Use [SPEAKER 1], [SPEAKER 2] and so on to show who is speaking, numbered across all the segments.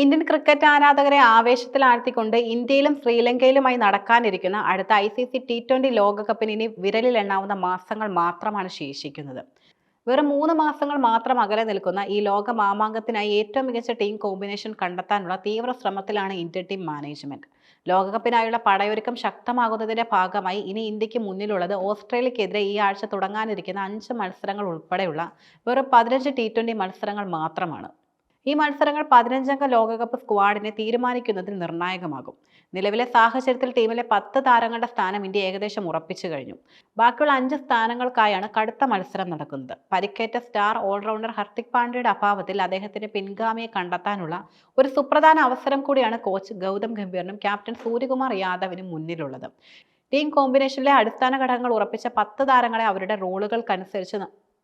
[SPEAKER 1] Indian cricket ആരാധകരെ ആവേശത്തിലാഴ്ത്തിക്കൊണ്ട് ഇന്ത്യയിലും ശ്രീലങ്കയിലുമായി നടക്കാനിരിക്കുന്ന അടുത്ത I C C T twenty ലോകകപ്പിന് ഇനി വിരലിലെണ്ണാവുന്ന മാസങ്ങൾ മാത്രമാണ് ശേഷിക്കുന്നത്. വെറും മൂന്ന് മാസങ്ങൾ മാത്രം അകലെ നിൽക്കുന്ന ഈ ലോക മാമാങ്കത്തിനായി ഏറ്റവും മികച്ച ടീം കോമ്പിനേഷൻ കണ്ടെത്താനുള്ള തീവ്ര ശ്രമത്തിലാണ് ഇന്ത്യൻ ടീം മാനേജ്മെന്റ്. ലോകകപ്പിനായുള്ള പടയൊരുക്കം ശക്തമാകുന്നതിന്റെ ഭാഗമായി ഇനി ഇന്ത്യയ്ക്ക് മുന്നിലുള്ളത് ഓസ്ട്രേലിയക്കെതിരെ ഈ ആഴ്ച തുടങ്ങാനിരിക്കുന്ന അഞ്ച് മത്സരങ്ങൾ ഉൾപ്പെടെയുള്ള വെറും പതിനഞ്ച് ടി മത്സരങ്ങൾ മാത്രമാണ്. ഈ മത്സരങ്ങൾ പതിനഞ്ചംഗ ലോകകപ്പ് സ്ക്വാഡിനെ തീരുമാനിക്കുന്നതിൽ നിർണായകമാകും. നിലവിലെ സാഹചര്യത്തിൽ ടീമിലെ പത്ത് താരങ്ങളുടെ സ്ഥാനം ഇന്ത്യ ഏകദേശം ഉറപ്പിച്ചു കഴിഞ്ഞു. ബാക്കിയുള്ള അഞ്ച് സ്ഥാനങ്ങൾക്കായാണ് കടുത്ത മത്സരം നടക്കുന്നത്. പരിക്കേറ്റ സ്റ്റാർ ഓൾറൗണ്ടർ ഹർദിക് പാണ്ഡ്യയുടെ അഭാവത്തിൽ അദ്ദേഹത്തിന്റെ പിൻഗാമിയെ കണ്ടെത്താനുള്ള ഒരു സുപ്രധാന അവസരം കൂടിയാണ് കോച്ച് ഗൗതം ഗംഭീറിനും ക്യാപ്റ്റൻ സൂര്യകുമാർ യാദവിനും മുന്നിലുള്ളത്. ടീം കോമ്പിനേഷനിലെ അടിസ്ഥാന ഘടകങ്ങൾ ഉറപ്പിച്ച പത്ത് താരങ്ങളെ അവരുടെ റോളുകൾക്കനുസരിച്ച്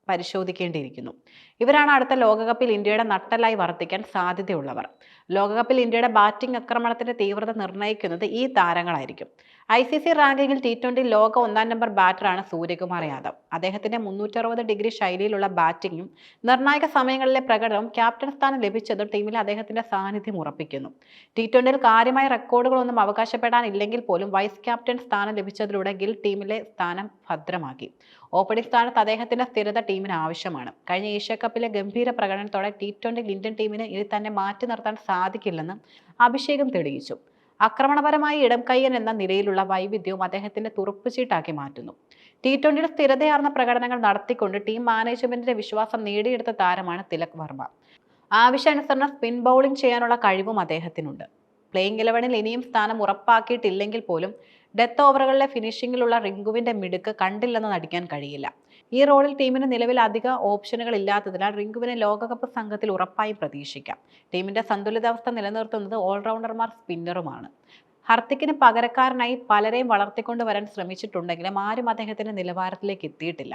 [SPEAKER 1] പരിശോധിക്കേണ്ടിയിരിക്കുന്നു. ഇവരാണ് അടുത്ത ലോകകപ്പിൽ ഇന്ത്യയുടെ നട്ടലായി വർദ്ധിക്കാൻ സാധ്യതയുള്ളവർ. ലോകകപ്പിൽ ഇന്ത്യയുടെ ബാറ്റിംഗ് ആക്രമണത്തിന്റെ തീവ്രത നിർണയിക്കുന്നത് ഈ താരങ്ങളായിരിക്കും. ഐ സി സി റാങ്കിങ്ങിൽ ടി ട്വന്റി ലോക ഒന്നാം നമ്പർ ബാറ്ററാണ് സൂര്യകുമാർ യാദവ്. അദ്ദേഹത്തിന്റെ മുന്നൂറ്ററുപത് ഡിഗ്രി ശൈലിയിലുള്ള ബാറ്റിങ്ങും നിർണായക സമയങ്ങളിലെ പ്രകടനവും ക്യാപ്റ്റൻ സ്ഥാനം ലഭിച്ചതും ടീമിൽ അദ്ദേഹത്തിന്റെ സാന്നിധ്യം ഉറപ്പിക്കുന്നു. ടി ട്വന്റിയിൽ കാര്യമായ റെക്കോർഡുകളൊന്നും അവകാശപ്പെടാനില്ലെങ്കിൽ പോലും വൈസ് ക്യാപ്റ്റൻ സ്ഥാനം ലഭിച്ചതിലൂടെ ഗിൽ ടീമിലെ സ്ഥാനം ഭദ്രമാക്കി. ഓപ്പണിംഗ് സ്ഥാനത്ത് അദ്ദേഹത്തിന്റെ സ്ഥിരത ടീമിന് ആവശ്യമാണ്. കഴിഞ്ഞ ഏഷ്യ കപ്പിലെ ഗംഭീര പ്രകടനത്തോടെ ടി ട്വന്റി ഇന്ത്യൻ ടീമിന് ഇനി തന്നെ മാറ്റി നിർത്താൻ സാധിക്കില്ലെന്ന് അഭിഷേകം തെളിയിച്ചു. ആക്രമണപരമായി ഇടം കയ്യൻ എന്ന നിലയിലുള്ള വൈവിധ്യവും അദ്ദേഹത്തിന്റെ തുറപ്പുചീട്ടാക്കി മാറ്റുന്നു. ടി ട്വന്റിയുടെ സ്ഥിരതയാർന്ന പ്രകടനങ്ങൾ നടത്തിക്കൊണ്ട് ടീം മാനേജ്മെന്റിന്റെ വിശ്വാസം നേടിയെടുത്ത താരമാണ് തിലക് വർമ്മ. ആവശ്യാനുസരണം സ്പിൻ ബൗളിംഗ് ചെയ്യാനുള്ള കഴിവും അദ്ദേഹത്തിനുണ്ട്. പ്ലേയിങ് ഇലവനിൽ ഇനിയും സ്ഥാനം ഉറപ്പാക്കിയിട്ടില്ലെങ്കിൽ പോലും ഡെത്ത് ഓവറുകളിലെ ഫിനിഷിങ്ങിലുള്ള റിങ്കുവിന്റെ മിടുക്ക് കണ്ടില്ലെന്ന് നടിക്കാൻ കഴിയില്ല. ഈ റോളിൽ ടീമിന് നിലവിൽ അധിക ഓപ്ഷനുകൾ ഇല്ലാത്തതിനാൽ റിങ്കുവിനെ ലോകകപ്പ് സംഘത്തിൽ ഉറപ്പായും പ്രതീക്ഷിക്കാം. ടീമിന്റെ സന്തുലിതാവസ്ഥ നിലനിർത്തുന്നത് ഓൾറൗണ്ടർമാർ സ്പിന്നറുമാണ്. ഹർത്തിക്കിന് പകരക്കാരനായി പലരെയും വളർത്തിക്കൊണ്ടുവരാൻ ശ്രമിച്ചിട്ടുണ്ടെങ്കിലും ആരും അദ്ദേഹത്തിന്റെ നിലവാരത്തിലേക്ക് എത്തിയിട്ടില്ല.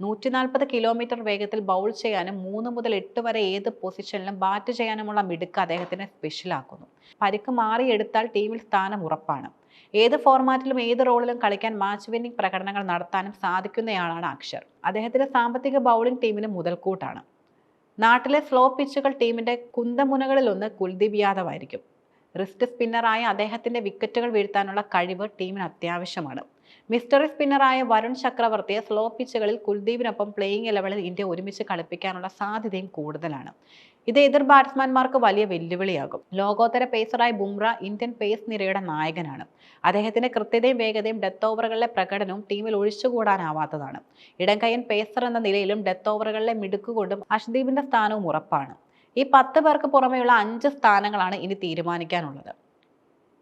[SPEAKER 1] നൂറ്റി നാൽപ്പത് കിലോമീറ്റർ വേഗത്തിൽ ബൗൾ ചെയ്യാനും മൂന്ന് മുതൽ എട്ട് വരെ ഏത് പൊസിഷനിലും ബാറ്റ് ചെയ്യാനുമുള്ള മിടുക്ക് അദ്ദേഹത്തിനെ സ്പെഷ്യലാക്കുന്നു പരിക്ക് മാറിയെടുത്താൽ ടീമിൽ സ്ഥാനം ഉറപ്പാണ്. ഏത് ഫോർമാറ്റിലും ഏത് റോളിലും കളിക്കാൻ മാച്ച് വിന്നിംഗ് പ്രകടനങ്ങൾ നടത്താനും സാധിക്കുന്നയാളാണ് അക്ഷർ. അദ്ദേഹത്തിന്റെ സാമ്പത്തിക ബൗളിംഗ് ടീമിന് മുതൽക്കൂട്ടാണ്. നാട്ടിലെ സ്ലോ പിച്ചുകൾ ടീമിന്റെ കുന്തമുനകളിലൊന്ന് കുൽദീപ് യാദവ് ആയിരിക്കും. റിസ്റ്റ് സ്പിന്നറായ അദ്ദേഹത്തിന്റെ വിക്കറ്റുകൾ വീഴ്ത്താനുള്ള കഴിവ് ടീമിന് അത്യാവശ്യമാണ്. മിസ്റ്ററി സ്പിന്നറായ വരുൺ ചക്രവർത്തിയെ സ്ലോ പിച്ചുകളിൽ കുൽദീപിനൊപ്പം പ്ലേയിങ് ഇലവനിൽ ഇന്ത്യ ഒരുമിച്ച് കളിപ്പിക്കാനുള്ള സാധ്യതയും കൂടുതലാണ്. ഇത് എതിർ ബാറ്റ്സ്മാൻമാർക്ക് വലിയ വെല്ലുവിളിയാകും. ലോകോത്തര പേസറായ ബുംറ ഇന്ത്യൻ പേസ് നിരയുടെ നായകനാണ്. അദ്ദേഹത്തിന്റെ കൃത്യതയും വേഗതയും ഡെത്ത് ഓവറുകളിലെ പ്രകടനവും ടീമിൽ ഒഴിച്ചുകൂടാനാവാത്തതാണ്. ഇടംകൈയൻ പേസർ എന്ന നിലയിലും ഡെത്ത് ഓവറുകളിലെ മിടുക്കുകൊണ്ടും അഷ്ദീപിന്റെ സ്ഥാനവും ഉറപ്പാണ്. ഈ പത്ത് പേർക്ക് പുറമെയുള്ള അഞ്ച് സ്ഥാനങ്ങളാണ് ഇനി തീരുമാനിക്കാനുള്ളത്.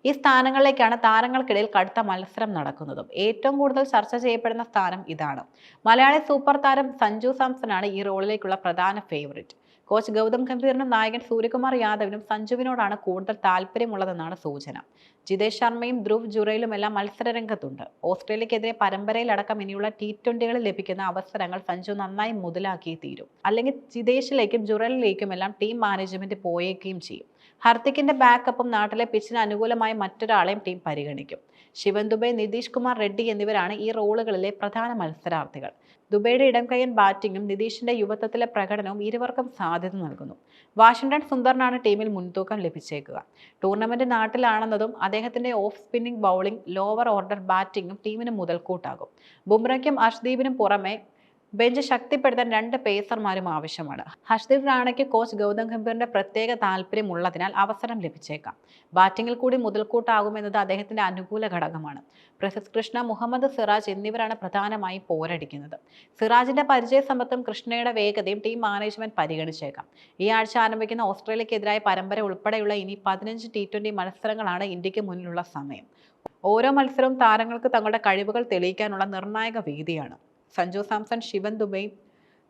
[SPEAKER 1] ഈ സ്ഥാനങ്ങളിലേക്കാണ് താരങ്ങൾക്കിടയിൽ കടുത്ത മത്സരം നടക്കുന്നതും. ഏറ്റവും കൂടുതൽ ചർച്ച ചെയ്യപ്പെടുന്ന സ്ഥാനം ഇതാണ്. മലയാളി സൂപ്പർ താരം സഞ്ജു സാംസൺ ആണ് ഈ റോളിലേക്കുള്ള പ്രധാന ഫേവറിറ്റ് കോച്ച് ഗൗതം ഗംഭീറിനും നായകൻ സൂര്യകുമാർ യാദവിനും സഞ്ജുവിനോടാണ് കൂടുതൽ താല്പര്യമുള്ളതെന്നാണ് സൂചന. ജിതേഷ് ശർമ്മയും ധ്രുവ് ജുറയിലും എല്ലാം മത്സരരംഗത്തുണ്ട് ഓസ്ട്രേലിയക്കെതിരെ പരമ്പരയിലടക്കം ഇനിയുള്ള ടി ട്വന്റികളിൽ ലഭിക്കുന്ന അവസരങ്ങൾ സഞ്ജു നന്നായി മുതലാക്കി തീരും. അല്ലെങ്കിൽ ജിതേഷിലേക്കും ജുറലിലേക്കും എല്ലാം ടീം മാനേജ്മെന്റ് പോയേക്കുകയും ചെയ്യും. ഹർദിക്കിന്റെ ബാക്കപ്പും നാട്ടിലെ പിച്ചിന് അനുകൂലമായ മറ്റൊരാളെയും ടീം പരിഗണിക്കും. ശിവൻ ദുബൈ നിതീഷ് കുമാർ റെഡ്ഡി എന്നിവരാണ് ഈ റോളുകളിലെ പ്രധാന മത്സരാർത്ഥികൾ. ദുബൈയുടെ ഇടംകൈയൻ ബാറ്റിംഗും നിതീഷിന്റെ യുവത്വത്തിലെ പ്രകടനവും ഇരുവർക്കും സാധ്യത നൽകുന്നു. വാഷിംഗ്ടൺ സുന്ദറിനാണ് ടീമിൽ മുൻതൂക്കം ലഭിച്ചേക്കുക. ടൂർണമെന്റ് നാട്ടിലാണെന്നതും അദ്ദേഹത്തിന്റെ off spinning bowling lower order ബാറ്റിംഗും ടീമിന് മുതൽക്കൂട്ടാകും. ബുംറയ്ക്കും അർഷ്ദീപിനും പുറമെ ബെഞ്ച് ശക്തിപ്പെടുത്താൻ രണ്ട് പേസർമാരും ആവശ്യമാണ്. ഹർഷ്ദീപ് റാണയ്ക്ക് കോച്ച് ഗൗതം ഗംഭീറിന്റെ പ്രത്യേക താല്പര്യമുള്ളതിനാൽ അവസരം ലഭിച്ചേക്കാം. ബാറ്റിംഗിൽ കൂടി മുതൽക്കൂട്ടാകുമെന്നത് അദ്ദേഹത്തിന്റെ അനുകൂല ഘടകമാണ്. പ്രസിദ് കൃഷ്ണ മുഹമ്മദ് സിറാജ് എന്നിവരാണ് പ്രധാനമായും പോരടിക്കുന്നത്. സിറാജിന്റെ പരിചയസമ്പത്തും കൃഷ്ണയുടെ വേഗതയും ടീം മാനേജ്മെന്റ് പരിഗണിച്ചേക്കാം. ഈ ആഴ്ച ആരംഭിക്കുന്ന ഓസ്ട്രേലിയക്കെതിരായ പരമ്പര ഉൾപ്പെടെയുള്ള ഇനി പതിനഞ്ച് ടി ട്വന്റി മത്സരങ്ങളാണ് ഇന്ത്യയ്ക്ക് മുന്നിലുള്ള സമയം. ഓരോ മത്സരവും താരങ്ങൾക്ക് തങ്ങളുടെ കഴിവുകൾ തെളിയിക്കാനുള്ള നിർണായക വേദിയാണ്. സഞ്ജു സാംസൺ ശിവൻ ദുബൈ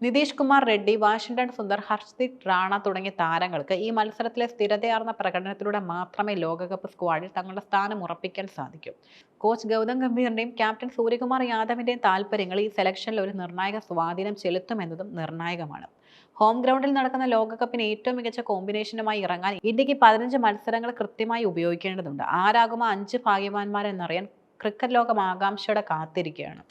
[SPEAKER 1] നിതീഷ് കുമാർ റെഡ്ഡി വാഷിംഗ്ടൺ സുന്ദർ ഹർഷ്ദീപ് റാണ തുടങ്ങിയ താരങ്ങൾക്ക് ഈ മത്സരത്തിലെ സ്ഥിരതയാർന്ന പ്രകടനത്തിലൂടെ മാത്രമേ ലോകകപ്പ് സ്ക്വാഡിൽ തങ്ങളുടെ സ്ഥാനം ഉറപ്പിക്കാൻ സാധിക്കൂ. കോച്ച് ഗൗതം ഗംഭീറിന്റെയും ക്യാപ്റ്റൻ സൂര്യകുമാർ യാദവിന്റെയും താല്പര്യങ്ങൾ ഈ സെലക്ഷനിൽ ഒരു നിർണായക സ്വാധീനം ചെലുത്തുമെന്നതും നിർണായകമാണ്. ഹോം ഗ്രൗണ്ടിൽ നടക്കുന്ന ലോകകപ്പിന് ഏറ്റവും മികച്ച കോമ്പിനേഷനുമായി ഇറങ്ങാൻ ഇന്ത്യയ്ക്ക് പതിനഞ്ച് മത്സരങ്ങൾ കൃത്യമായി ഉപയോഗിക്കേണ്ടതുണ്ട്. ആരാകുമോ അഞ്ച് ഭാഗ്യവാന്മാരെന്നറിയാൻ ക്രിക്കറ്റ് ലോകം ആകാംക്ഷയോടെ കാത്തിരിക്കുകയാണ്.